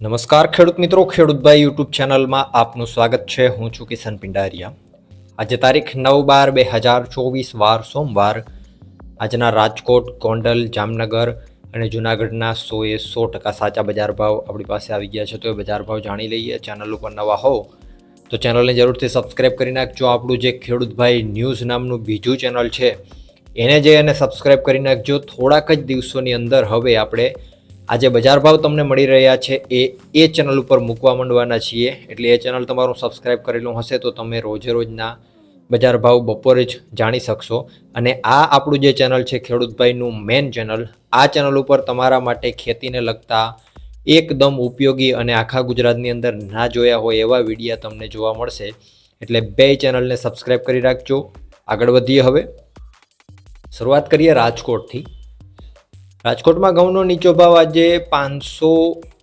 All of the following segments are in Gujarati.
નમસ્કાર ખેડૂત મિત્રો ખેડૂતભાઈ યુટ્યુબ ચેનલમાં આપનું સ્વાગત છે. હું છું કિશન પિંડારિયા. આજે તારીખ નવ બાર બે હજાર ચોવીસ, વાર સોમવાર. આજના રાજકોટ, ગોંડલ, જામનગર અને જૂનાગઢના સો એ સો ટકા સાચા બજાર ભાવ આપણી પાસે આવી ગયા છે. તો એ બજાર ભાવ જાણી લઈએ. ચેનલ ઉપર નવા હો તો ચેનલને જરૂરથી સબસ્ક્રાઈબ કરી નાખજો. આપણું જે ખેડૂતભાઈ ન્યૂઝ નામનું બીજું ચેનલ છે, એને જે એને સબસ્ક્રાઈબ કરી નાખજો. થોડાક જ દિવસોની અંદર હવે આપણે આજે બજાર ભાવ તમને મળી રહ્યા છે. એ એ ચેનલ ઉપર મૂકવા માંડવાના છીએ. એટલે એ ચેનલ તમારું સબસ્ક્રાઈબ કરેલું હશે તો તમે રોજે રોજના બજાર ભાવ બપોરે જ જાણી શકશો. અને આ આપણું જે ચેનલ છે ખેડૂતભાઈનું મેન ચેનલ આ ચેનલ ઉપર તમારા માટે ખેતીને લગતા એકદમ ઉપયોગી અને આખા ગુજરાતની અંદર ના જોયા હોય એવા વિડીયા તમને જોવા મળશે. એટલે બે ચેનલને સબસ્ક્રાઈબ કરી રાખજો. આગળ વધીએ હવે. શરૂઆત કરીએ રાજકોટથી. રાજકોટમાં ઘઉંનો નીચો ભાવ આજે પાંચસો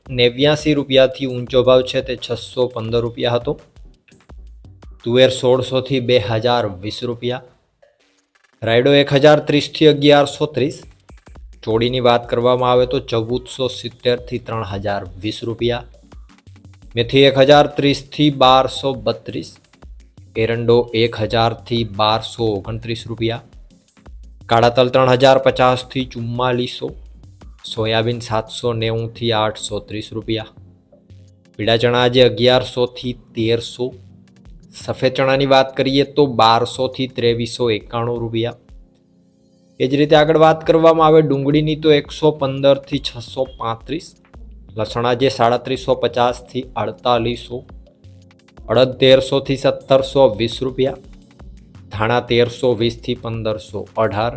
નેવ્યાસી રૂપિયાથી ઊંચો ભાવ છે, તે છસો પંદર રૂપિયા હતો. તુવેર સોળસોથી બે હજાર વીસ રૂપિયા. રાયડો એક હજાર ત્રીસથી અગિયારસો ત્રીસ. ચોડીની વાત કરવામાં આવે તો ચૌદસો સિત્તેરથી ત્રણ હજાર વીસ રૂપિયા. મેથી એક હજાર ત્રીસથી બારસો બત્રીસ. એરંડો એક હજારથી બારસો ઓગણત્રીસ રૂપિયા. કાળા તલ ત્રણ હજાર પચાસથી ચુમ્માલીસો, સોયાબીન સાતસો નેવુંથી આઠસો ત્રીસ રૂપિયા. પીળા ચણા આજે અગિયારસોથી તેરસો. સફેદ ચણાની વાત કરીએ તો બારસોથી ત્રેવીસો એકાણું રૂપિયા. એ જ રીતે આગળ વાત કરવામાં આવે ડુંગળીની તો એકસો પંદરથી છસો પાંત્રીસ. લસણ આજે સાડત્રીસો પચાસથી અડતાલીસો. અડદ તેરસોથી સત્તરસો વીસ રૂપિયા. ધાણા તેરસો વીસથી પંદરસો અઢાર,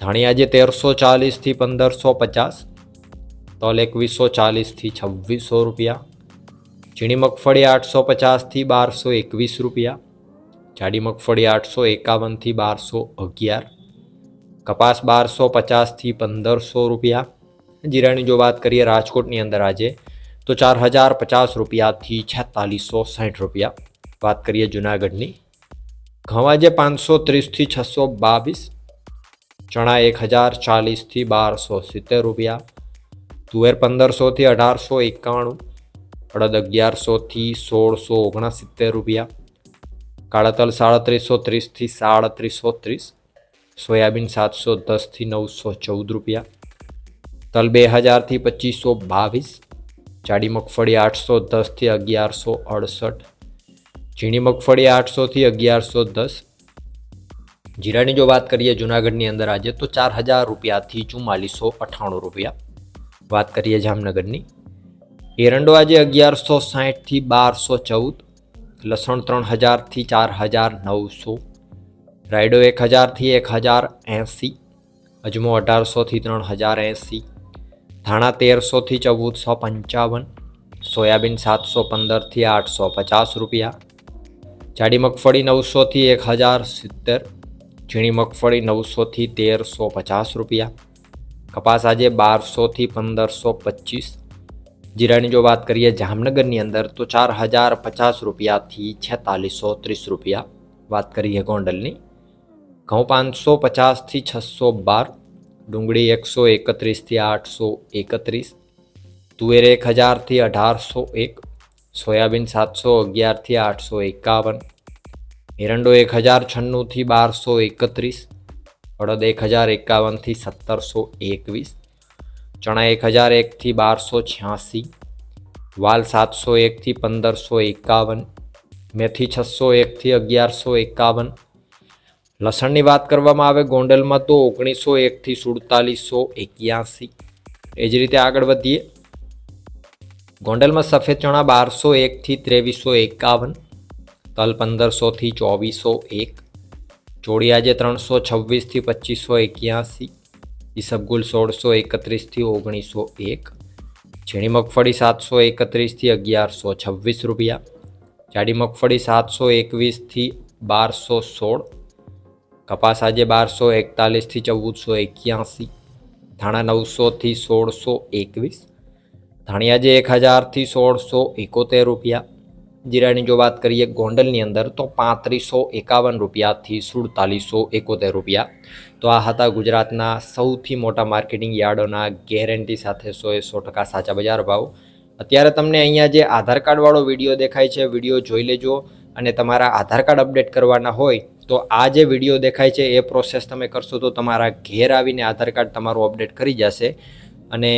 ધાણી જે તેરસો ચાલીસથી પંદરસો પચાસ, તલ એકવીસો ચાલીસથી છવ્વીસો રૂપિયા, ઝીણી મગફળી આઠસો પચાસથી બારસો એકવીસ રૂપિયા, જાડી મગફળી આઠસો એકાવનથી બારસો અગિયાર, કપાસ બારસો પચાસથી પંદરસો રૂપિયા, જીરાની જો વાત કરીએ રાજકોટની અંદર આજે, તો ચાર હજાર પચાસ રૂપિયાથી છેતાલીસો સાઠ રૂપિયા. વાત કરીએ જુનાગઢની ઘઉં આજે પાંચસો ત્રીસથી છસો બાવીસ, ચણા એક હજાર ચાલીસથી બારસો સિત્તેર રૂપિયા, તુવેર પંદરસોથી અઢારસો એકાણું, અડદ અગિયારસોથી સોળસો ઓગણસિત્તેર રૂપિયા કાળા તલ સાડત્રીસો ત્રીસથી સાડત્રીસો ત્રીસ, સોયાબીન સાતસો દસથી નવસો ચૌદ રૂપિયા, તલ બે હજારથી પચીસો બાવીસ, જાડી મગફળી આઠસો દસથી અગિયારસો અડસઠ ઝીણી મગફળી આઠસોથી અગિયારસો દસ. જીરાની જો વાત કરીએ જુનાગઢની અંદર આજે, તો ચાર હજાર રૂપિયાથી ચુમ્માલીસો અઠ્ઠાણું રૂપિયા. વાત કરીએ જામનગરની. એરંડો આજે અગિયારસો સાહીઠથી બારસો ચૌદ, લસણ ત્રણ હજારથી ચાર હજાર નવસો, રાયડો એક હજારથી એક હજાર એંસી, અજમો અઢારસોથી ત્રણ હજાર એંસી, ધાણા તેરસોથી ચૌદસો પંચાવન, સોયાબીન સાતસો પંદરથી આઠસો પચાસ રૂપિયા જાડી મગફળી નવસોથી એક હજાર સિત્તેર, ઝીણી મગફળી નવસોથી તેરસો પચાસ રૂપિયા. કપાસ આજે બારસોથી પંદરસો પચીસ. જીરાની જો વાત કરીએ જામનગરની અંદર તો ચાર હજાર પચાસ રૂપિયાથી છેતાલીસો ત્રીસ રૂપિયા વાત કરીએ ગોંડલની. ઘઉં પાંચસો પચાસથી છસો બાર, ડુંગળી એકસો એકત્રીસથી આઠસો એકત્રીસ, તુવેર એક હજારથી અઢારસો એક સોયાબીન સાતસો અગિયારથી આઠસો એકાવન, એરંડો એક હજાર છન્નુંથી બારસો એકત્રીસ, અડદ એક હજાર એકાવનથી સત્તરસો એકવીસ, ચણા એક હજાર એકથી બારસો છ્યાસી, વાલ સાતસો એકથી પંદરસો એકાવન, મેથી છસો એકથી અગિયારસો એકાવન. લસણની વાત કરવામાં આવે ગોંડલમાં તો ઓગણીસો એકથી સુડતાલીસો એક્યાસી. એ જ રીતે આગળ વધીએ. ગોંડલમાં સફેદ ચણા બારસો એકથી ત્રેવીસો એકાવન, તલ પંદરસોથી ચોવીસો એક આજે ત્રણસો છવ્વીસથી પચીસો એક્યાસી ઈસબગુલ સોળસો એકત્રીસથી ઓગણીસો એક, ઝીણી મગફળી સાતસો એકત્રીસથી અગિયારસો છવ્વીસ રૂપિયા, જાડી મગફળી સાતસો એકવીસથી બારસો સોળ, કપાસ આજે બારસો એકતાલીસથી ચૌદસો એક્યાસી, ધાણા નવસોથી સોળસો એકવીસ ધાણિયા જે એક હજારથી સોળસો એકોતેર રૂપિયા. જીરાની જો વાત કરીએ ગોંડલની અંદર, તો પાંત્રીસો એકાવન રૂપિયાથી સુડતાલીસો એકોતેર રૂપિયા. તો આ હતા ગુજરાતના સૌથી મોટા માર્કેટિંગ યાર્ડોના ગેરંટી સાથે સો એ સો ટકા સાચા બજાર ભાવ. અત્યારે તમને અહીંયા જે આધાર કાર્ડવાળો વીડિયો દેખાય છે, વીડિયો જોઈ લેજો. અને તમારા આધાર કાર્ડ અપડેટ કરવાના હોય, તો આ જે વીડિયો દેખાય છે, એ પ્રોસેસ તમે કરશો તો તમારા ઘેર આવીને આધાર કાર્ડ તમારું અપડેટ કરી જશે. અને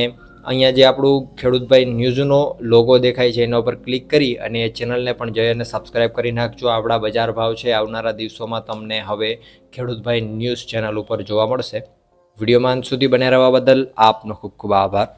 અહીંયા જે આપણું ખેડૂતભાઈ ન્યૂઝનો લોગો દેખાય છે, એના ઉપર ક્લિક કરી અને એ ચેનલને પણ જઈ અને સબસ્ક્રાઈબ કરી નાખજો. આપણા બજાર ભાવ છે, આવનારા દિવસોમાં તમને હવે ખેડૂતભાઈ ન્યૂઝ ચેનલ ઉપર જોવા મળશે. વિડીયોમાં અંત સુધી બન્યા રહેવા બદલ આપનો ખૂબ ખૂબ આભાર.